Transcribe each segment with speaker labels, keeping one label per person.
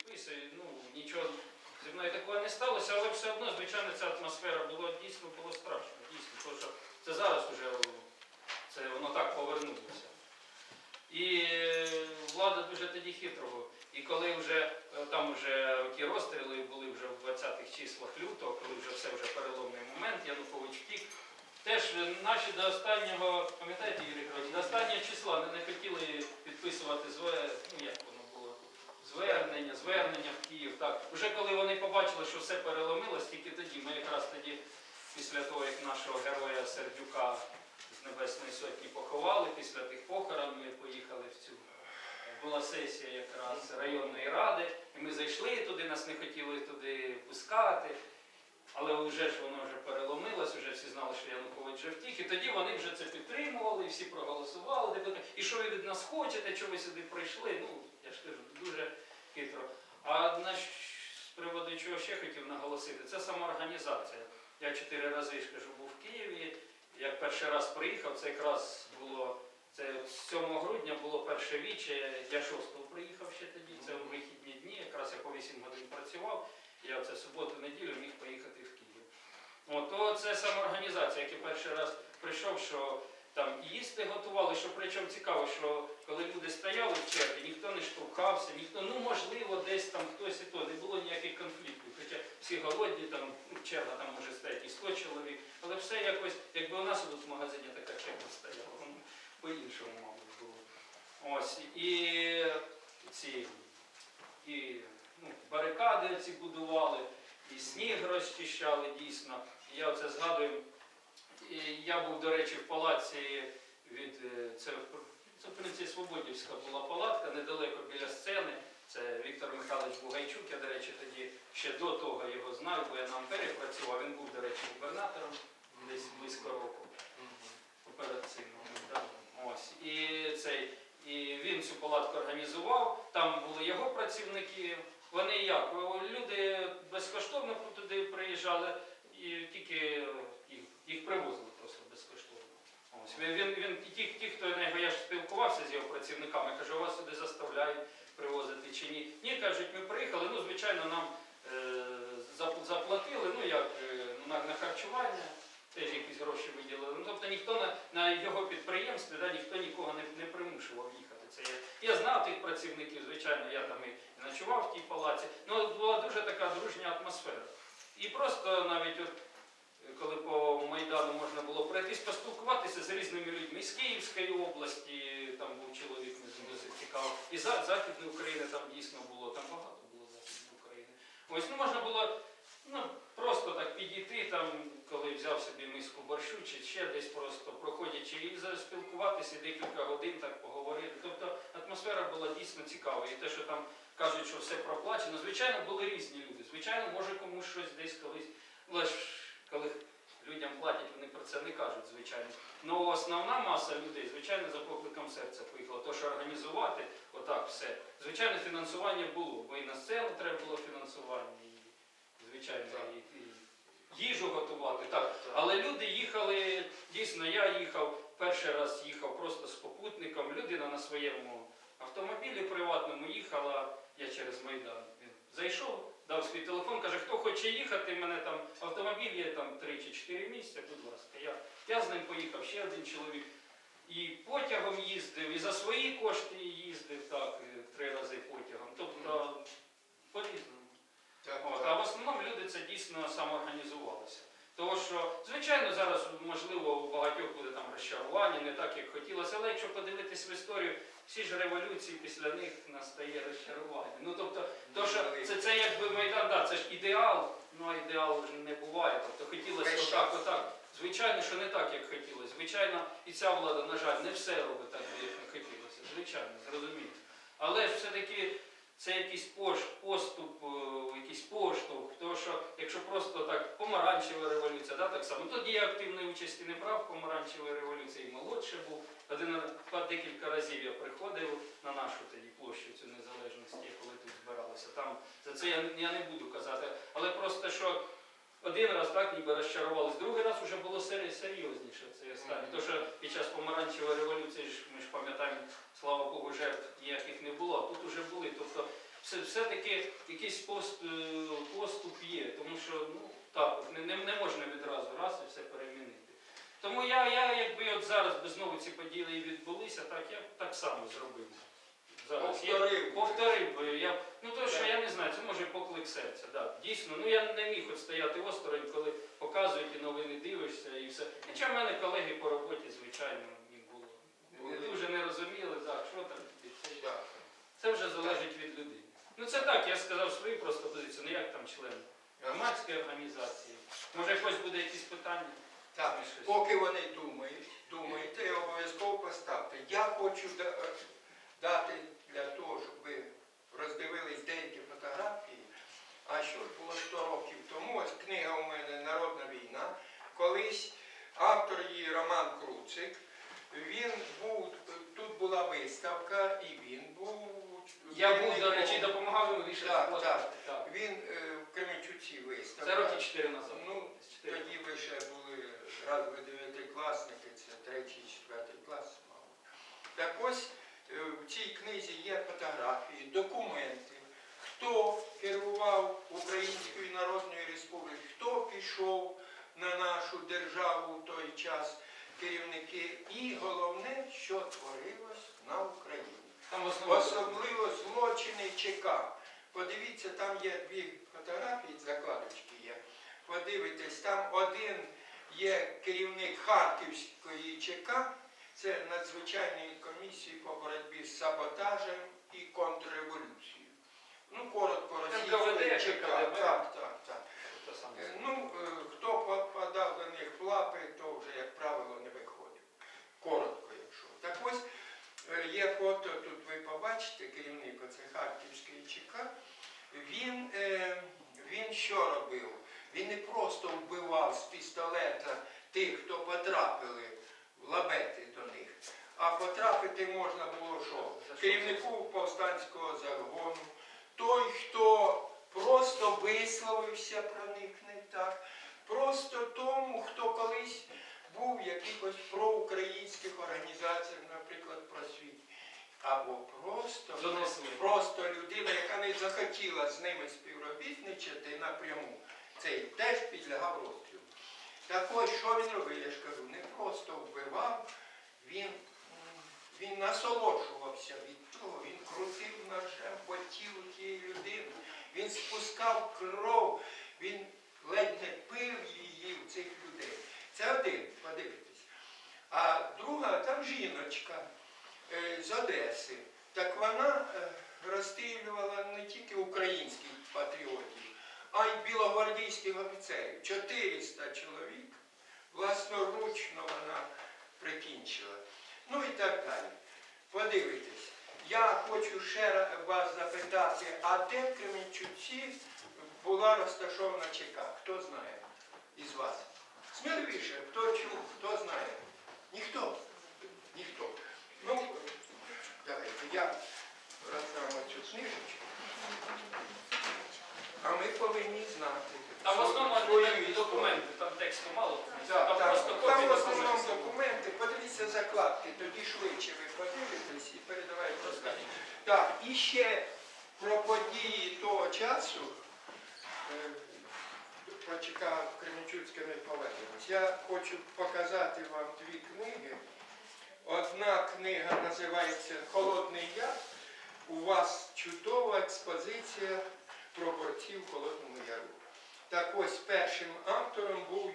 Speaker 1: підписують. Ну, нічого зі мною такого не сталося, але все одно, звичайно, ця атмосфера була дійсно було страшно. Дійсно, тому що це зараз вже це воно так повернулося. І е, влада дуже тоді хитро. І коли вже е, там вже ті розстріли були вже в 20-х числах лютого, коли вже все вже переломний момент, Янукович втік. Теж наші до останнього, пам'ятаєте, Юрій Григорович, до останнього числа не, не хотіли підписувати зве, ну як звернення, звернення в Київ. Так. Уже коли вони побачили, що все переломилось, тільки тоді, ми якраз тоді, після того, як нашого героя Сердюка з Небесної Сотні поховали, після тих похорон ми поїхали в цю. Була сесія якраз районної ради, і ми зайшли туди, нас не хотіли туди пускати. Але вже ж воно вже переломилось, вже всі знали, що Янукович вже втік, і тоді вони вже це підтримували, всі проголосували. І що ви від нас хочете, що ви сюди прийшли? Ну, я ж кажу, дуже хитро. А на з приводу чого ще хотів наголосити, це самоорганізація. Я чотири рази ж був в Києві. Як перший раз приїхав, це якраз було це 7 грудня було перше віче. Я 6 приїхав ще тоді. Це в вихідні дні. Якраз я по 8 годин працював. Я це суботу-неділю міг поїхати в Київ. От, то це самоорганізація, як я перший раз прийшов, що там їсти готували, що причому цікаво, що коли люди стояли в черзі, ніхто не штовхався, ніхто, ну можливо, десь там хтось і то, не було ніяких конфліктів. Хоча всі голодні, там черга там може стояти і 100 чоловік, але все якось, якби у нас тут в магазині така черга стояла, ну, по-іншому, мабуть, було. Ось, і ці і ну, барикади ці будували, і сніг розчищали дійсно. Я це згадую. Я був, до речі, в палаці від е, це, це в принципі Свободівська була палатка недалеко біля сцени. Це Віктор Михайлович Бугайчук. Я, до речі, тоді ще до того його знав, бо я на Ампері працював. Він був, до речі, губернатором десь близько року. Цим. Ось. І цей. І він цю палатку організував, там були його працівники. Вони як? Люди безкоштовно туди приїжджали, і тільки їх, привозили просто безкоштовно. Ось. Він, він, ті, ті, хто його, я ж спілкувався з його працівниками, каже, вас сюди заставляють привозити чи ні. Ні, кажуть, ми приїхали, ну, звичайно, нам е, заплатили, ну як е, на, на харчування. Теж якісь гроші виділили. Ну, тобто ніхто на, на його підприємстві, да, ніхто нікого не, не примушував їхати. Це я, я знав тих працівників, звичайно, я там і, ночував в тій палаці. Ну, була дуже така дружня атмосфера. І просто навіть от, коли по Майдану можна було пройтись, поспілкуватися з різними людьми з Київської області, там був чоловік мені досить цікавий, і за Західної України там дійсно було, там багато було Західної України. Ось ну можна було ну, просто так підійти, там, коли взяв собі миску борщу, чи ще десь просто проходячи і заспілкуватися декілька годин, так поговорити. Тобто атмосфера була дійсно цікава. І те, що там кажуть, що все проплачено, звичайно, були різні люди. Звичайно, може комусь щось десь колись. Але коли людям платять, вони про це не кажуть, звичайно. Ну основна маса людей, звичайно, за покликом серця поїхала. То, що організувати, отак все. Звичайно, фінансування було, бо і на сцену треба було фінансування, і, звичайно, і, і їжу готувати. Так. Але люди їхали, дійсно, я їхав, перший раз їхав просто з попутником. Людина на своєму автомобілі приватному їхала, я через Майдан. Зайшов, дав свій телефон, каже, хто хоче їхати, в мене там автомобіль є там 3 чи 4 місця, будь ласка. Я, я з ним поїхав, ще один чоловік. І потягом їздив, і за свої кошти їздив так, е, три рази потягом. Тобто по-різному. А в основному люди це дійсно самоорганізувалися. Тому що, звичайно, зараз можливо у багатьох буде розчарування, не так, як хотілося, але якщо подивитись в історію, всі ж революції після них настає розчарування. Ну тобто, то, що це, це якби майдан, да, це ж ідеал, ну а ідеал вже не буває. Тобто хотілося отак, отак. Звичайно, що не так, як хотілося. Звичайно, і ця влада, на жаль, не все робить так, як хотілося. Звичайно, зрозуміло. Але ж все-таки це якийсь поступ, е, якийсь поштовх. Тому що якщо просто так помаранчева революція, да, так само, тоді я активної участі не брав в помаранчевій революції, і молодше був. Один декілька разів я приходив на нашу тоді площу цю незалежності, коли тут збиралися. Там за це я, я не буду казати. Але просто що один раз так ніби розчарувались, другий раз вже було сері- серйозніше це останнє. Тому що під час помаранчевої революції ми ж пам'ятаємо, слава Богу, жертв ніяких не було, а тут вже були. Тобто все, все-таки якийсь пост, е, поступ є, тому що ну, так, не, не можна відразу раз і все перемінити. Тому я, я якби от зараз би знову ці події відбулися, так я б так само зробив. Зараз. Я,
Speaker 2: Повторив.
Speaker 1: повторив би. Я, ну то, що я не знаю, це може поклик серця. Да. Дійсно, ну я не міг от стояти осторонь, коли показують і новини дивишся і все. Хоча в мене колеги по роботі, звичайно, їм було. Вони дуже не розуміли, так, що там. це. Це вже залежить від людей. Ну це так, я сказав свою просто позицію, ну як там член громадської організації. Може, якось буде якісь питання?
Speaker 2: Так, поки вони думають, думайте, обов'язково поставте. Я хочу е, дати для того, щоб ви роздивились деякі фотографії. А що ж було 100 років тому? Ось книга у мене Народна війна. Колись автор її Роман Круцик. Він був, тут була виставка, і він був.
Speaker 1: Я був, до речі, допомагав йому вішати
Speaker 2: Так, так.
Speaker 1: Так.
Speaker 2: Він е, в Кременчуці
Speaker 1: Це
Speaker 2: виставка.
Speaker 1: роки 4 назад.
Speaker 2: Ну,
Speaker 1: чотири.
Speaker 2: Тоді ви ще були раз ви дев'ятикласники, це третій, четвертий клас, мабуть. Так ось в цій книзі є фотографії, документи, хто керував Українською Народною Республікою, хто пішов на нашу державу в той час керівники, і головне, що творилось на Україні. Особливо злочини ЧК. Подивіться, там є дві фотографії, закладочки є. Подивитесь, там один є керівник Харківської ЧК, це надзвичайної комісії по боротьбі з саботажем і контрреволюцією. Ну, коротко, російської
Speaker 1: НКВД,
Speaker 2: ЧК. Так, так, так. Е, Ну, е, хто попадав до них в лапи, то вже, як правило, не виходив. Коротко, якщо. Так ось е, є фото, тут ви побачите, керівник оце Харківської ЧК. Він, він що робив? Він не просто вбивав з пістолета тих, хто потрапили лабети до них, а потрапити можна було що? Керівнику повстанського загону, той, хто просто висловився про них не так, просто тому, хто колись був в якихось проукраїнських організаціях, наприклад, просвіт. Або просто,
Speaker 1: Донесли.
Speaker 2: просто людина, яка не захотіла з ними співробітничати напряму, цей теж підлягав розстрілу. Так ось, що він робив, я ж кажу, не просто вбивав, він, він насолоджувався від того, він крутив ножем по тілу тієї людини, він спускав кров, він ледь не пив її в цих людей. Це один, подивитесь. А друга там жіночка е, з Одеси. Так вона е, розстрілювала не тільки українських патріотів, а й білогвардійських офіцерів. 400 чоловік власноручно вона прикінчила. Ну і так далі. Подивитесь, я хочу ще вас запитати, а де в Кременчуці була розташована ЧК? Хто знає із вас? Сміливіше, хто чув, хто знає? Ніхто? Ніхто. Ну, давайте я роздам цю книжечку. А ми повинні знати.
Speaker 1: Там в основному документи, там тексту мало. Там
Speaker 2: так.
Speaker 1: просто
Speaker 2: Там в основному документи, подивіться закладки, тоді швидше ви подивитесь і передавайте. Так, і ще про події того часу е, прочитав Кременчуцькими повернемось. Я хочу показати вам дві книги. Одна книга називається Холодний Яр. У вас чудова експозиція про борців в Холодному Яру. Так ось першим автором був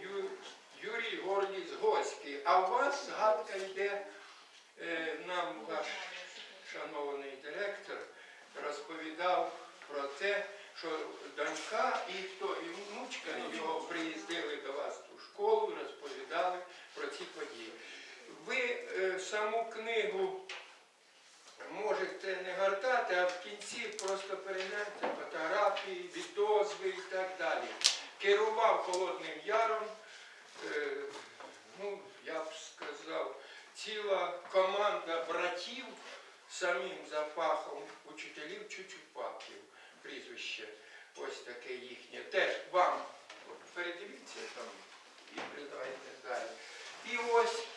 Speaker 2: Юрій Горліс Гольський. А у вас згадка йде е, нам ваш шанований директор розповідав про те, що донька і хто і внучка його приїздили до вас у школу, розповідали про ці події. Ви е, саму книгу можете не гортати, а в кінці просто перегляньте фотографії, відозви і так далі. Керував Холодним Яром, е, ну, я б сказав, ціла команда братів, самим за фахом учителів Чучупаків, прізвище ось таке їхнє. Теж вам передивіться там і передавайте далі. І ось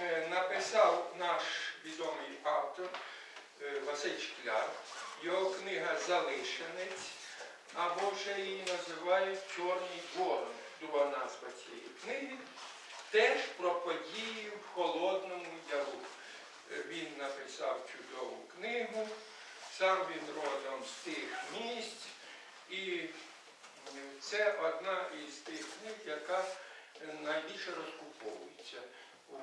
Speaker 2: е, написав наш відомий автор е, Василь Шкляр. Його книга Залишенець, або ще її називають Чорний ворон, друга назва цієї книги, теж про події в Холодному Яру. Е, Він написав чудову книгу, сам він родом з тих місць, і е, це одна із тих книг, яка е, найбільше розкуповується в,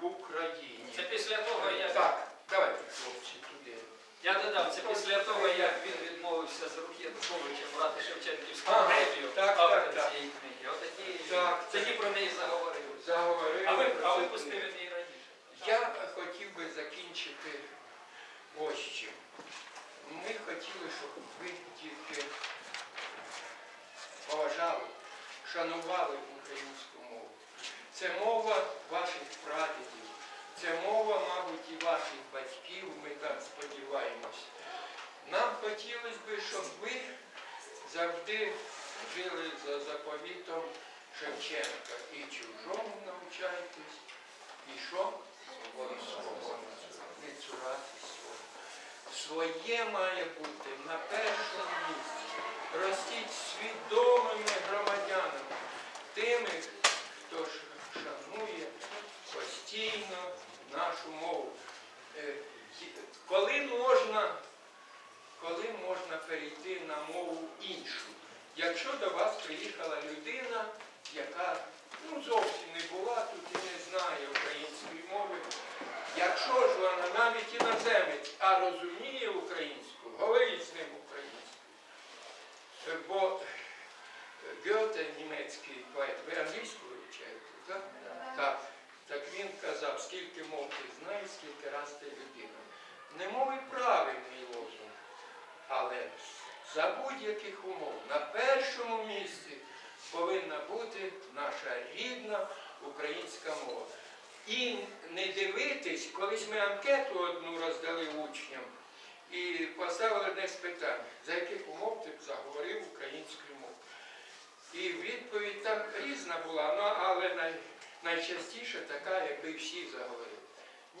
Speaker 2: в Україні.
Speaker 1: Це після того, як
Speaker 2: Так, давайте, хлопці, туди.
Speaker 1: Я додав, це після того, як він відмовився з рук Януковича брати Шевченківську
Speaker 2: Ага,
Speaker 1: премію
Speaker 2: так,
Speaker 1: автор
Speaker 2: так, так.
Speaker 1: цієї книги. От тоді,
Speaker 2: Так,
Speaker 1: тоді про неї заговорили.
Speaker 2: Заговорили.
Speaker 1: А ви
Speaker 2: про
Speaker 1: а
Speaker 2: це
Speaker 1: випустив
Speaker 2: книгу.
Speaker 1: він її раніше.
Speaker 2: Я хотів би закінчити ось чим. Ми хотіли, щоб ви тільки поважали, шанували українську мову. Це мова ваших прадідів, це мова, мабуть, і ваших батьків, ми так сподіваємось. Нам хотілося б, щоб ви завжди жили за заповітом Шевченка. І чужому навчайтесь, і що? Свободу не цуратись свого. Своє має бути на першому місці. Ростіть свідомими громадянами, тими, хто ж шанує постійно нашу мову. Е, й- Коли можна, коли можна перейти на мову іншу? Якщо до вас приїхала людина, яка ну, зовсім не була тут і не знає української мови, якщо ж вона навіть іноземець, а розуміє українську, говоріть з ним українською. Е, Бо е, Гьоте, німецький поет, ви англійську вивчаєте, так? Так. Так він казав, скільки мов ти знаєш, скільки раз ти людина. Не мови правильний лозунг, але за будь-яких умов на першому місці повинна бути наша рідна українська мова. І не дивитись, колись ми анкету одну роздали учням і поставили одне з питань, за яких умов ти б заговорив українською мовою. І відповідь там різна була, ну, але най, найчастіше така, якби всі заговорили.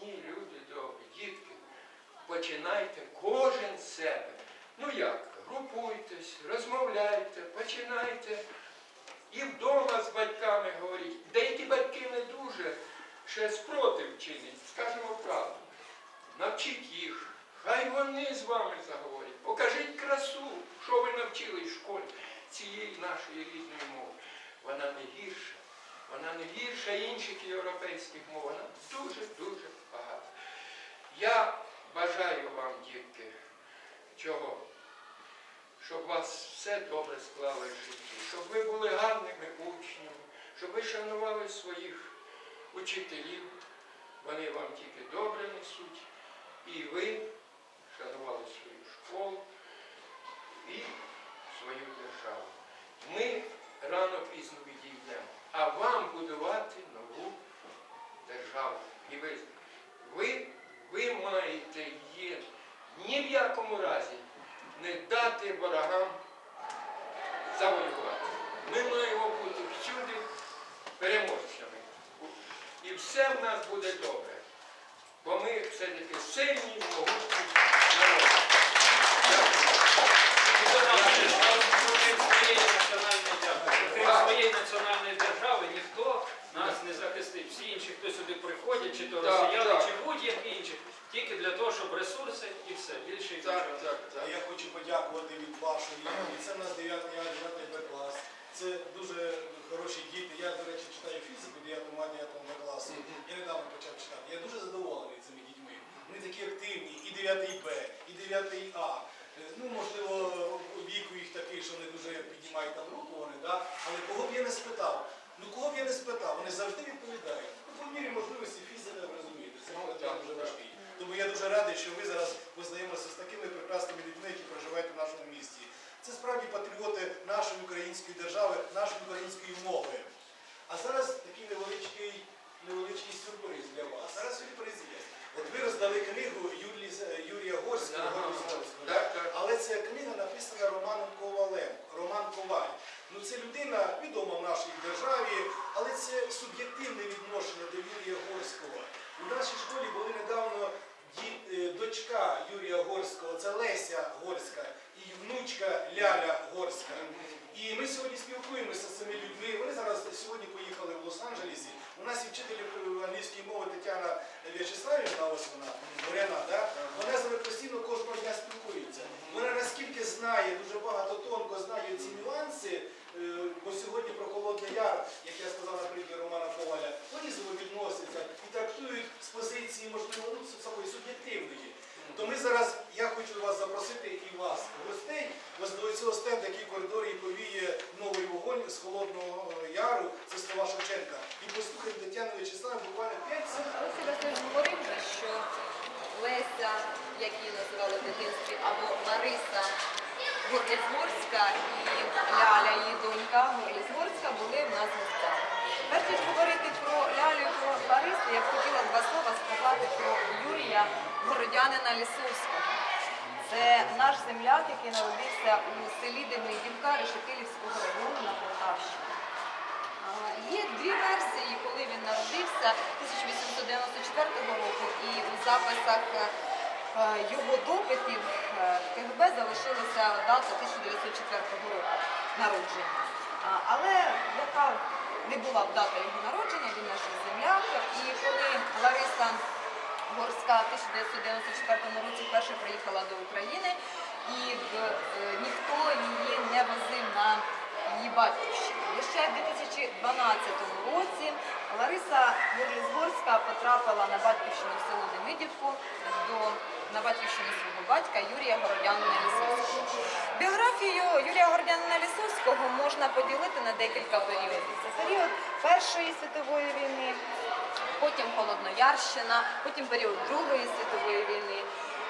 Speaker 2: Ні, люди добрі, дітки, починайте кожен з себе. Ну як, групуйтесь, розмовляйте, починайте. І вдома з батьками говоріть. Деякі батьки не дуже ще спротив чинять, скажімо правду. Навчіть їх, хай вони з вами заговорять. Покажіть красу, що ви навчили в школі цієї нашої рідної мови. Вона не гірша, вона не гірша інших європейських мов, вона дуже-дуже багата. Я бажаю вам, дітки, чого? Щоб вас все добре склалось в житті, щоб ви були гарними учнями, щоб ви шанували своїх учителів, вони вам тільки добре несуть, і ви шанували свою школу і свою державу. Ми рано пізно відійдемо, а вам будувати нову державу. І ви, ви, ви маєте її ні в якому разі не дати ворогам завоювати. Ми маємо бути всюди переможцями. І все в нас буде добре. Бо ми все-таки сильні, могутні народи.
Speaker 1: Своєї національної держави, ніхто нас не захистить. Всі інші, хто сюди приходять, чи то росіяни, чи будь-які інші, тільки для того, щоб ресурси і все. Більше і
Speaker 2: Так,
Speaker 1: нічого.
Speaker 2: так, так.
Speaker 3: Я хочу подякувати від вашої. І це в нас 9 А, 9 Б клас. Це дуже хороші діти. Я, до речі, читаю фізику 9 А, 9 Б класу. Я недавно почав читати. Я дуже задоволений цими дітьми. Вони такі активні, і 9 Б, і 9 А. Е, Ну, можливо, віку їх такий, що не дуже піднімають там руку вони, да? але кого б я не спитав? Ну кого б я не спитав, вони завжди відповідають. Ну, по мірі можливості фізика, ви розумієте, це молодь дуже важкий. Тому я дуже радий, що ви зараз познайомилися з такими прекрасними людьми, які проживають в нашому місті. Це справді патріоти нашої української держави, нашої української мови. А зараз такий невеличкий, невеличкий сюрприз для вас. Зараз сюрприз є. От ви роздали книгу Юлії, Юрія Горського. Але ця книга написана Романом Ковалем, Роман Коваль. Ну це людина відома в нашій державі, але це суб'єктивне відношення до Юрія Горського. У нашій школі були недавно дочка Юрія Горського, це Леся Горська, і внучка Ляля Горська. І ми сьогодні спілкуємося з цими людьми. Вони зараз сьогодні поїхали в Лос-Анджелесі. У нас є вчитель е, англійської мови Тетяна В'ячеславівна, ось вона, Боряна, да? вона з ними постійно кожного дня спілкується. Вона наскільки знає, дуже багато тонко знає ці нюанси, е, бо сьогодні про Холодний Яр, як я сказав на прикладі Романа Коваля, по-різному відносяться і трактують з позиції, можливо, ну, такої суб'єктивної. То ми зараз, я хочу вас запросити і вас, гостей, ось до цього стенду, який в коридорі повіє новий вогонь з Холодного Яру, це слова Шевченка. І послухайте Тетяну В'ячеславівну буквально 5 секунд.
Speaker 4: Що Леся, як її називали в дитинстві, або Лариса Горлізгорська і Ляля, її донька Горлізгорська були в нас гостями. Перш ніж говорити про Лялю і про Ларису, я б хотіла два слова сказати про Юрія Городянина Лісовського. Це наш земляк, який народився у селі Демидівка Решетилівського району на Полтавщині. Є дві версії, коли він народився 1894 року, і у записах е, його допитів е, в КГБ залишилася дата 1904 року народження. Але яка не була б дата його народження, він наш земляк. І коли Лариса Горська в 1994 році вперше приїхала до України, і е, ніхто її не возив на її батьківщину. Лише в 2012 році Лариса Горлізгорська потрапила на батьківщину в село Демидівку до на батьківщину свого батька Юрія Городянина Лісовського. Біографію Юрія Городянина Лісовського можна поділити на декілька періодів. Це період Першої світової війни, потім Холодноярщина, потім період Другої світової війни.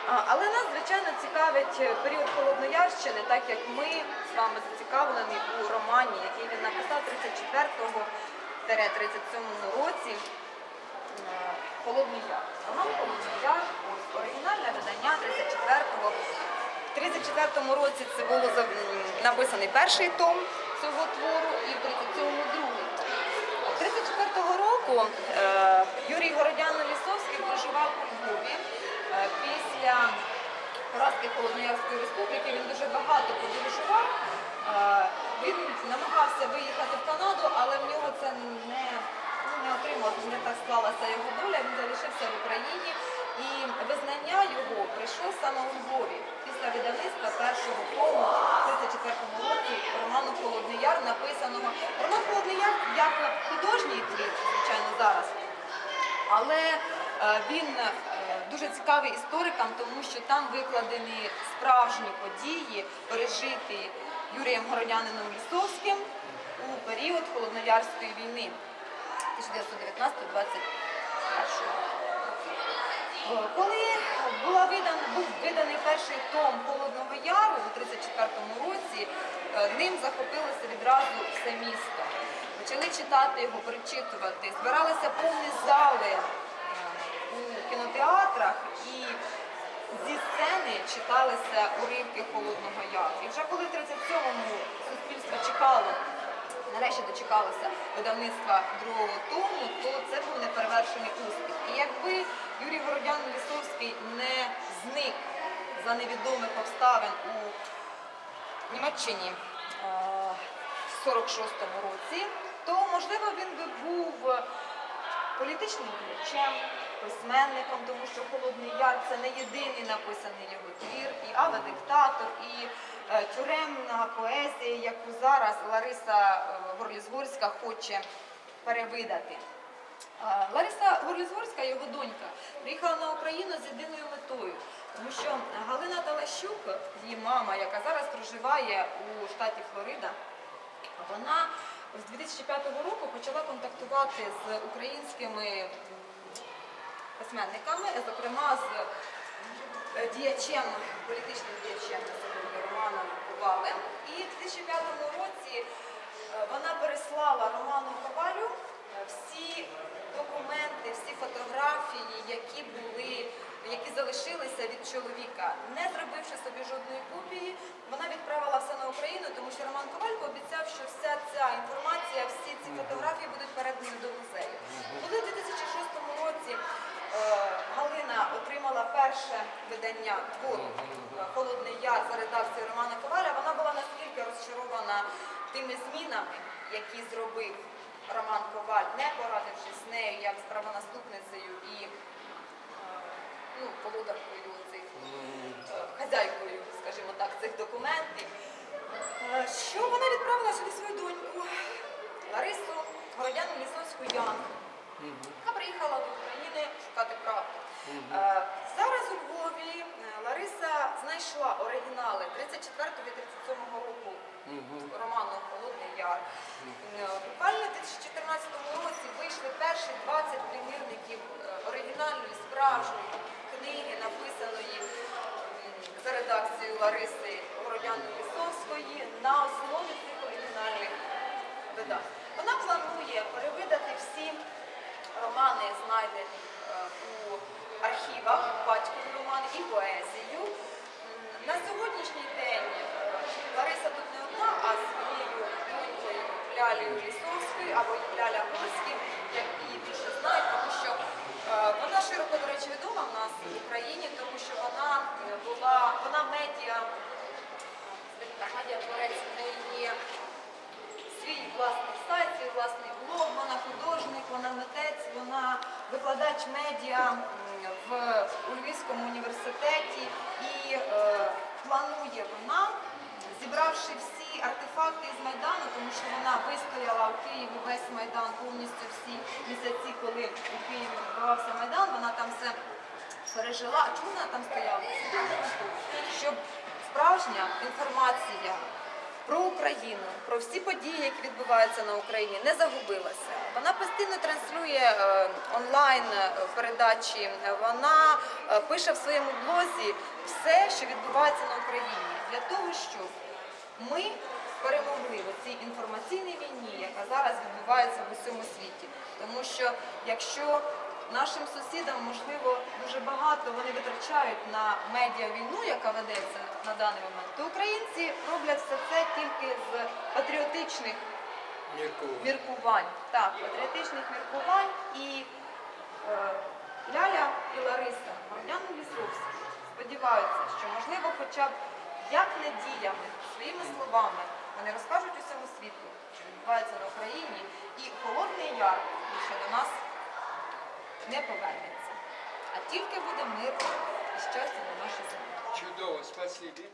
Speaker 4: Але нас, звичайно, цікавить е, період Холодноярщини, так як ми з вами зацікавлені у романі, який він написав 34-37 році. е, Холодний Яр. Роман Холодний Яр, оригінальне видання 34-го. В 34-му році це було написаний перший том цього твору і в 37-му другий том. 34-го року е, Юрій Городян Лісовський проживав у Львові. Е, після поразки Холодноярської республіки він дуже багато подорожував. Е, він намагався виїхати в Канаду, але в нього це не, ну, не отримав, не так склалася його доля. Він залишився в Україні. І визнання його прийшло саме у Львові після видавництва першого тому в 34-му році роману Холодний Яр, написаного роман Холодний Яр як художній твір, звичайно, зараз. Але е, він дуже цікавий історикам, тому що там викладені справжні події, пережиті Юрієм Городянином Лісовським у період Холодноярської війни 1919-21. Коли була видан, був виданий перший том Холодного Яру у 34-му році, е, ним захопилося відразу все місто. Почали читати його, перечитувати. Збиралися повні зали кінотеатрах і зі сцени читалися уривки Холодного Яру. І вже коли в 37-му суспільство чекало, нарешті дочекалося видавництва другого тому, то це був неперевершений успіх. І якби Юрій Городян Лісовський не зник за невідомих обставин у Німеччині е, в 46-му році, то можливо він би був політичним діячем, письменником, тому що Холодний Яр це не єдиний написаний його твір, і Ава диктатор, і е, тюремна поезія, яку зараз Лариса е, Горлізгорська хоче перевидати. Е, Лариса Горлізгорська, його донька, приїхала на Україну з єдиною метою, тому що Галина Талащук, її мама, яка зараз проживає у штаті Флорида, вона з 2005 року почала контактувати з українськими письменниками, зокрема з е, діячем, політичним діячем Романом Ковалем. І в 2005 році е, вона переслала Роману Ковалю е, всі документи, всі фотографії, які були, які залишилися від чоловіка, не зробивши собі жодної копії, вона відправила все на Україну, тому що Роман Коваль пообіцяв, що вся ця інформація, всі ці фотографії будуть передані до музею. Коли в 2006 році е, Галина отримала перший видання твору Холодний Яр за редакцією Романа Коваля, вона була наскільки розчарована тими змінами, які зробив Роман Коваль, не порадившись з нею як з правонаступницею і ну, володаркою цих е, хазяйкою, скажімо так, цих документів, е, що вона відправила сюди свою доньку? Ларису Городяну Лісовську Янку, яка приїхала до України шукати правду. Е, Зараз у Львові Лариса знайшла оригінали 34-37 року роману Холодний Яр. Буквально в 2014 році вийшли перші 20 примірників оригінальної справжньої книги, написаної за редакцією Лариси Городяної Лісовської на основі цих оригінальних видань. Вона планує перевидати всі романи, знайдені е, у архівах, батькові романи і поезію. На сьогоднішній день е, Лариса тут не одна, а своєю донькою Лялею Лісовською або Ляля Горським, як її більше знають, тому що е, вона широко, до речі, відома в нас в Україні, тому що вона е, була, вона медіа, е, медіа творець в неї є свій власний сайт, свій власний блог, вона художник, вона митець, вона викладач медіа в Львівському університеті і е, планує вона, зібравши всі артефакти із Майдану, тому що вона вистояла у Києві весь Майдан, повністю всі місяці, коли у Києві відбувався Майдан, вона там все пережила. А чому вона там стояла? Щоб справжня інформація про Україну, про всі події, які відбуваються на Україні, не загубилася. Вона постійно транслює е, онлайн передачі. Вона е, пише в своєму блозі все, що відбувається на Україні, для того, щоб ми перемогли в цій інформаційній війні, яка зараз відбувається в усьому світі. Тому що якщо нашим сусідам, можливо, дуже багато вони витрачають на медіа війну, яка ведеться на даний момент, то українці роблять все це тільки з патріотичних міркувань. Так, патріотичних міркувань і е, Ляля і Лариса Гордяну Лісовські сподіваються, що можливо, хоча б як не діями, своїми словами вони розкажуть усьому світу, що відбувається на Україні, і холодний яр більше до нас не повернеться. А тільки буде мир і щастя на нашій землі.
Speaker 2: Чудово, спасибі.